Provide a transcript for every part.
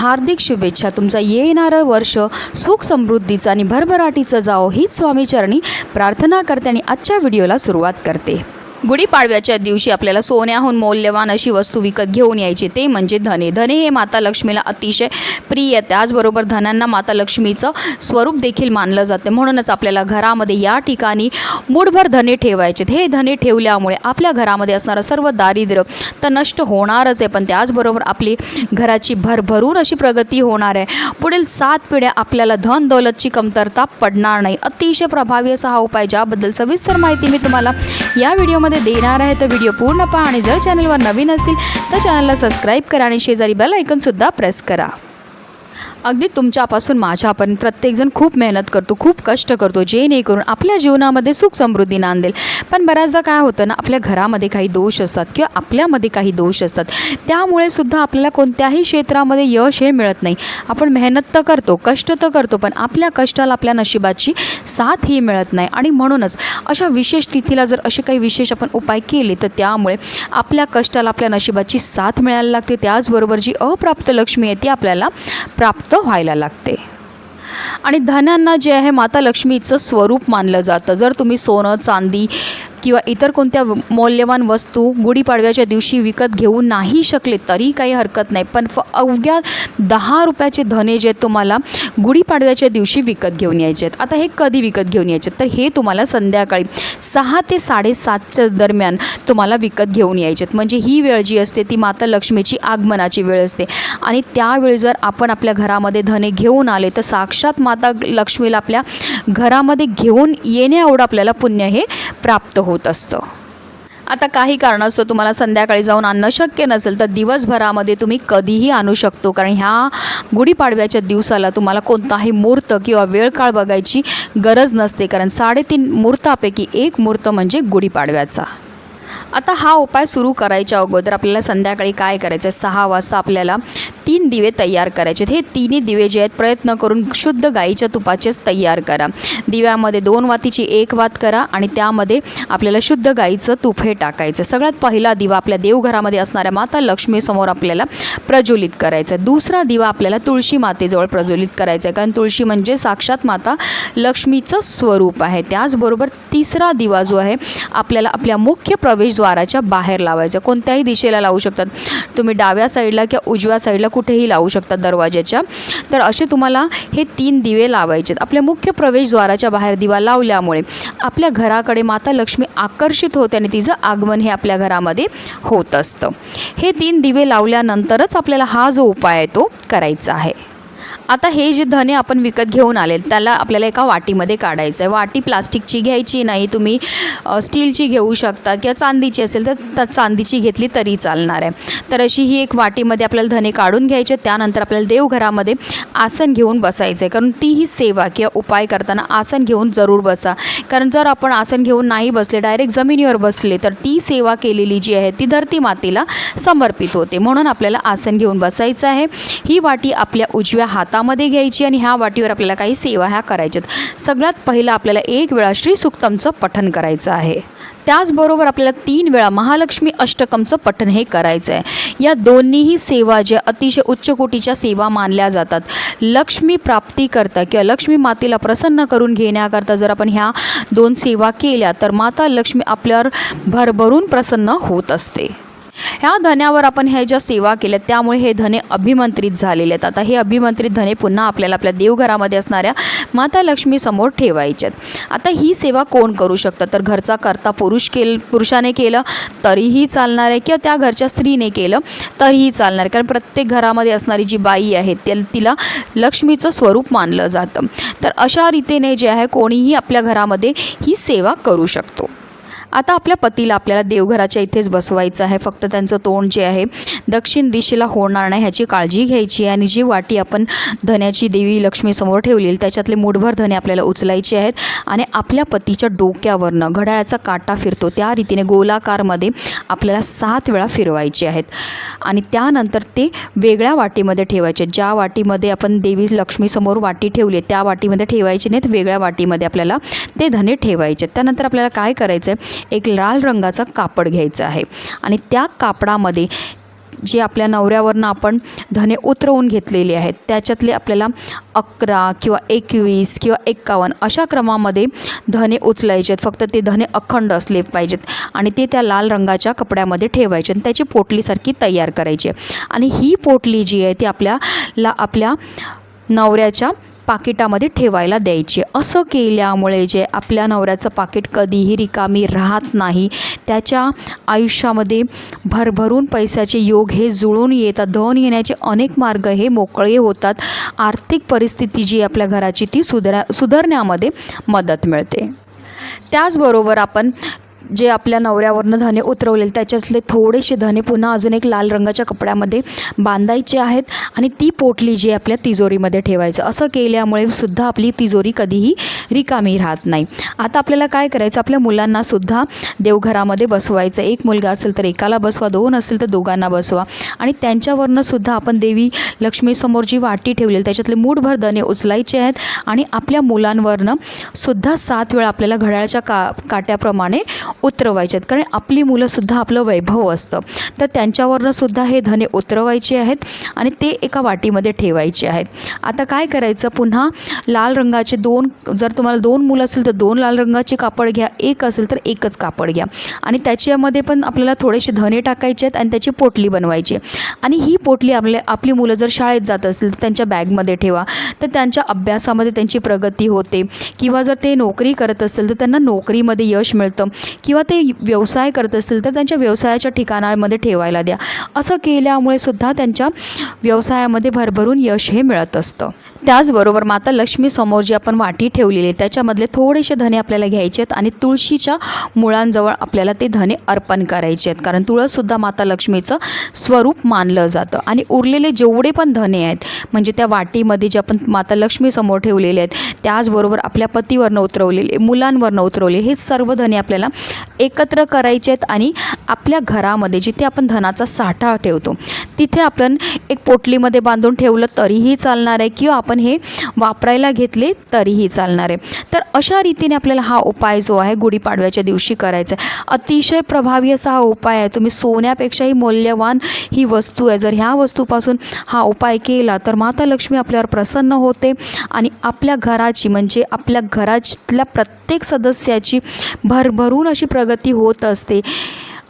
हार्दिक शुभेच्छा. तुमचं येणारं वर्ष सुख समृद्धीचं आणि भरभराटीचं जावो हीच स्वामीचरणी प्रार्थना करते आणि आजच्या व्हिडिओला सुरुवात करते. गुढीपाडव्याच्या दिवशी आपल्याला सोन्याहून मौल्यवान अशी वस्तू विकत घेऊन यायची. ते म्हणजे धने. धने हे माता लक्ष्मीला अतिशय प्रिय. त्याचबरोबर धनांना माता लक्ष्मीचं स्वरूप देखील मानलं जाते. म्हणूनच आपल्याला घरामध्ये या ठिकाणी मूठभर धने ठेवायचे. हे धने ठेवल्यामुळे आपल्या घरामध्ये असणारं सर्व दारिद्र्य तर नष्ट होणारच आहे. पण त्याचबरोबर आपली घराची भरभरून अशी प्रगती होणार आहे. पुढील सात पिढ्या आपल्याला धन दौलतची कमतरता पडणार नाही. अतिशय प्रभावी असा हा उपाय ज्याबद्दल सविस्तर माहिती मी तुम्हाला या व्हिडिओमध्ये देणार आहे तर व्हिडिओ पूर्ण पहा आणि जर चॅनलवर नवीन असतील तर चॅनलला सबस्क्राईब करा आणि शेजारी बेल ऐकनसुद्धा प्रेस करा. अगदी तुमच्यापासून माझ्यापर्यंत प्रत्येकजण खूप मेहनत करतो खूप कष्ट करतो जेणेकरून आपल्या जीवनामध्ये सुख समृद्धी नांदेल. पण बऱ्याचदा काय होतं ना आपल्या घरामध्ये काही दोष असतात किंवा आपल्यामध्ये काही दोष असतात. त्यामुळे सुद्धा आपल्याला कोणत्याही क्षेत्रामध्ये यश हे मिळत नाही. आपण मेहनत तर करतो कष्ट तर करतो पण आपल्या कष्टाला आपल्या नशिबाची साथ ही मिळत नाही. आणि म्हणूनच अशा विशेष तिथीला जर असे काही विशेष आपण उपाय केले तर त्यामुळे आपल्या कष्टाला आपल्या नशिबाची साथ मिळायला लागते. त्याचबरोबर जी अप्राप्त लक्ष्मी आहे ती आपल्याला प्राप्त व्हायला लागते. आणि धनांना जे आहे माता लक्ष्मीचं स्वरूप मानलं जातं. जर तुम्ही सोनं चांदी किंवा इतर कोणत्या मौल्यवान वस्तू गुढीपाडव्याच्या दिवशी विकत घेऊ नाही शकले तरी काही हरकत नाही. पण फ अवघ्या दहा रुपयाचे धने जे आहेत तुम्हाला गुढीपाडव्याच्या दिवशी विकत घेऊन यायचे आहेत. आता हे कधी विकत घेऊन यायचे तर हे तुम्हाला संध्याकाळी सहा ते साडेसातच्या दरम्यान तुम्हाला विकत घेऊन यायचे आहेत. म्हणजे ही वेळ जी असते ती माता लक्ष्मीची आगमनाची वेळ असते. आणि त्यावेळी जर आपण आपल्या घरामध्ये धने घेऊन आले तर साक्षात माता लक्ष्मीला आपल्या घरामध्ये घेऊन येण्याएवढं एवढं आपल्याला पुण्य हे प्राप्त होत असतं. आता काही कारणास्तव तुम्हाला संध्याकाळी जाऊन आणणं शक्य नसेल तर दिवसभरामध्ये तुम्ही कधीही आणू शकतो. कारण ह्या गुढीपाडव्याच्या दिवसाला तुम्हाला कोणताही मुहूर्त किंवा वेळ काळ बघायची गरज नसते. कारण साडेतीन मुहूर्तापैकी एक मुहूर्त म्हणजे गुढीपाडव्याचा. आता हा उपाय सुरू करायच्या अगोदर आपल्याला संध्याकाळी काय करायचं आहे? सहा वाजता आपल्याला तीन दिवे तयार करायचे आहेत. हे तिन्ही दिवे जे आहेत प्रयत्न करून शुद्ध गाईच्या तुपाचेच तयार करा. दिव्यामध्ये दोन वातीची एक वात करा आणि त्यामध्ये आपल्याला शुद्ध गाईचं तूप हे टाकायचं. सगळ्यात पहिला दिवा आपल्या देवघरामध्ये असणाऱ्या माता लक्ष्मीसमोर आपल्याला प्रज्वलित करायचा आहे. दुसरा दिवा आपल्याला तुळशी मातेजवळ प्रज्वलित करायचा आहे. कारण तुळशी म्हणजे साक्षात माता लक्ष्मीचं स्वरूप आहे. त्याचबरोबर तिसरा दिवा जो आहे आपल्याला आपल्या मुख्य प्रवेशद्वाराच्या बाहेर लावायचा कोणत्याही दिशेला लावू शकतात. तुम्ही डाव्या साईडला किंवा उजव्या साईडला कुठेही लावू शकतात दरवाज्याच्या. तर असे तुम्हाला हे तीन दिवे लावायचे आहेत आपल्या मुख्य प्रवेशद्वाराच्या बाहेर दिवा लावल्यामुळे आपल्या घराकडे माता लक्ष्मी आकर्षित होते आणि तिचं आगमन हे आपल्या घरामध्ये होत असतं. हे तीन दिवे लावल्यानंतरच आपल्याला हा जो उपाय आहे तो करायचा आहे. आता हे जे धने आपण विकत घेऊन आले त्याला आपल्याला एका वाटीमध्ये काढायचं आहे वाटी प्लास्टिकची घ्यायची नाही तुम्ही स्टीलची घेऊ शकता किंवा चांदीची असेल तर त्या चांदीची घेतली तरी चालणार आहे. तर अशी ही एक वाटीमध्ये आपल्याला धने काढून घ्यायचे त्यानंतर आपल्याला देवघरामध्ये आसन घेऊन बसायचं आहे कारण तीही सेवा किंवा उपाय करताना आसन घेऊन जरूर बसा. कारण जर आपण आसन घेऊन नाही बसले डायरेक्ट जमिनीवर बसले तर ती सेवा केलेली जी आहे ती धरती मातेला समर्पित होते. म्हणून आपल्याला आसन घेऊन बसायचं आहे. ही वाटी आपल्या उजव्या हातामध्ये घ्यायची आणि ह्या वाटीवर आपल्याला काही सेवा ह्या करायच्यात. सगळ्यात पहिलं आपल्याला एक वेळा श्री सुक्तमचं पठन करायचं आहे. त्याचबरोबर आपल्याला तीन वेळा महालक्ष्मी अष्टकमचं पठन हे करायचं आहे या दोन्हीही सेवा ज्या अतिशय उच्च कोटीच्या सेवा मानल्या जातात. लक्ष्मी प्राप्तीकरता किंवा लक्ष्मी मातेला प्रसन्न करून घेण्याकरता जर आपण ह्या दोन सेवा केल्या तर माता लक्ष्मी आपल्यावर भरभरून प्रसन्न होत असते. ह्या धन्यावर आपण ह्या ज्या सेवा केल्या त्यामुळे हे धने अभिमंत्रित झालेले आहेत. आता हे अभिमंत्रित धने पुन्हा आपल्याला आपल्या देवघरामध्ये असणाऱ्या माता लक्ष्मीसमोर ठेवायचे ठेवायच्यात आता ही सेवा कोण करू शकतं? तर घरचा करता पुरुष केल पुरुषाने केलं तरीही चालणार आहे. किंवा त्या घरच्या स्त्रीने केलं तरीही चालणार आहे. कारण प्रत्येक घरामध्ये असणारी जी बाई आहे त्या तिला लक्ष्मीचं स्वरूप मानलं जातं. तर अशा रीतीने जे आहे कोणीही आपल्या घरामध्ये ही सेवा करू शकतो. आता आपल्या पतीला आपल्याला देवघराच्या इथेच बसवायचं आहे. फक्त त्यांचं तोंड जे आहे दक्षिण दिशेला होणार नाही ह्याची काळजी घ्यायची आहे. आणि जी वाटी आपण धन्याची देवी लक्ष्मीसमोर ठेवलेली त्याच्यातले मुठभर धने आपल्याला उचलायचे आहेत. आणि आपल्या पतीच्या डोक्यावरनं घड्याळाचा काटा फिरतो. त्या रीतीने गोलाकारमध्ये आपल्याला सात वेळा फिरवायचे आहेत. आणि त्यानंतर ते वेगळ्या वाटीमध्ये ठेवायचे. ज्या वाटीमध्ये आपण देवी लक्ष्मीसमोर वाटी ठेवली त्या वाटीमध्ये ठेवायचे नाहीत. वेगळ्या वाटीमध्ये आपल्याला ते धने ठेवायचे त्यानंतर आपल्याला काय करायचं आहे एक लाल रंगाचा कापड घ्यायचं आहे. आणि त्या कापडामध्ये जे आपल्या नवऱ्यावरनं आपण धने उतरवून घेतलेले आहेत त्याच्यातले आपल्याला अकरा किंवा एकवीस किंवा एक्कावन्न अशा क्रमामध्ये धने उचलायचे आहेत. फक्त ते धने अखंड असले पाहिजेत आणि ते त्या लाल रंगाच्या कपड्यामध्ये ठेवायचे आणि त्याची पोटलीसारखी तयार करायची आहे. आणि ही पोटली जी आहे ती आपल्याला आपल्या नवऱ्याच्या पाकिटामध्ये ठेवायला द्यायचे. असं केल्यामुळे जे आपल्या नवऱ्याचं पाकिट कधीही रिकामी राहत नाही त्याच्या आयुष्यामध्ये भरभरून पैशाचे योग हे जुळून येतात. धन येण्याचे अनेक मार्ग हे मोकळे होतात. आर्थिक परिस्थिती जी आपल्या घराची ती सुधरा सुधारण्यामध्ये मदत मिळते. त्याचबरोबर आपण जे आपल्या नवऱ्यावरनं धने उतरवलेले त्याच्यातले थोडेसे धने पुन्हा अजून एक लाल रंगाच्या कपड्यामध्ये बांधायचे आहेत आणि ती पोटली जी आपल्या तिजोरीमध्ये ठेवायचं. असं केल्यामुळे सुद्धा आपली तिजोरी कधीही रिकामी राहत नाही. आता आपल्याला काय करायचं? आपल्या मुलांनासुद्धा देवघरामध्ये बसवायचं. एक मुलगा असेल तर एकाला बसवा दोन असेल तर दोघांना बसवा. आणि त्यांच्यावरनं सुद्धा आपण देवी लक्ष्मीसमोर जी वाटी ठेवलेली त्याच्यातले मूठभर धने उचलायचे आहेत आणि आपल्या मुलांवरनं सुद्धा सात वेळा आपल्याला घड्याळच्या का काट्याप्रमाणे उतरवायचे आहेत. कारण आपली मुलंसुद्धा आपलं वैभव असतं. तर त्यांच्यावरनंसुद्धा हे धने उतरवायचे आहेत आणि ते एका वाटीमध्ये ठेवायचे आहेत. आता काय करायचं? पुन्हा लाल रंगाचे दोन जर तुम्हाला दोन मुलं असेल तर दोन लाल रंगाचे कापड घ्या. एक असेल तर एकच कापड घ्या. आणि त्याच्यामध्ये पण आपल्याला थोडेसे धने टाकायचे आहेत आणि त्याची पोटली बनवायची आणि ही पोटली आपल्या आपली मुलं जर शाळेत जात असतील तर त्यांच्या बॅगमध्ये ठेवा. तर त्यांच्या अभ्यासामध्ये त्यांची प्रगती होते. किंवा जर ते नोकरी करत असेल तर त्यांना नोकरीमध्ये यश मिळतं. किंवा ते व्यवसाय करत असतील तर त्यांच्या व्यवसायाच्या ठिकाणामध्ये ठेवायला द्या. असं केल्यामुळे सुद्धा त्यांच्या व्यवसायामध्ये भरभरून यश हे मिळत असतं. त्याचबरोबर माता लक्ष्मीसमोर जी आपण वाटी ठेवलेली आहे त्याच्यामधले थोडेसे धने आपल्याला घ्यायचे आहेत आणि तुळशीच्या मुळांजवळ आपल्याला ते धने अर्पण करायचे आहेत. कारण तुळससुद्धा माता लक्ष्मीचं स्वरूप मानलं जातं. आणि उरलेले जेवढे पण धने आहेत म्हणजे त्या वाटीमध्ये जे आपण माता लक्ष्मीसमोर ठेवलेले आहेत त्याचबरोबर आपल्या पतीवरनं उतरवलेले मुलांवरनं उतरवले हे सर्व धने आपल्याला एकत्र करायचे आहेत आणि आपल्या घरामध्ये जिथे आपण धनाचा साठा ठेवतो तिथे आपण एक पोटलीमध्ये बांधून ठेवलं तरीही चालणार आहे किंवा आपण हे वापरायला घेतले तरीही चालणार आहे. तर अशा रीतीने आपल्याला हा उपाय जो आहे गुढीपाडव्याच्या दिवशी करायचा आहे. अतिशय प्रभावी असा हा उपाय आहे. तुम्ही सोन्यापेक्षाही मौल्यवान ही वस्तू आहे. जर ह्या वस्तूपासून हा उपाय केला तर माता लक्ष्मी आपल्यावर प्रसन्न होते आणि आपल्या घराची म्हणजे आपल्या घरातल्या प्रत्येक सदस्याची भरभरून अशी प्रगती होत असते.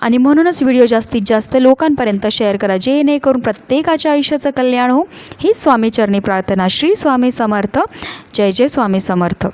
आणि म्हणूनच व्हिडिओ जास्तीत जास्त लोकांपर्यंत शेअर करा. जेणेकरून प्रत्येकाच्या आयुष्याचं कल्याण हो. ही स्वामीचरणी प्रार्थना. श्री स्वामी समर्थ. जय जय स्वामी समर्थ.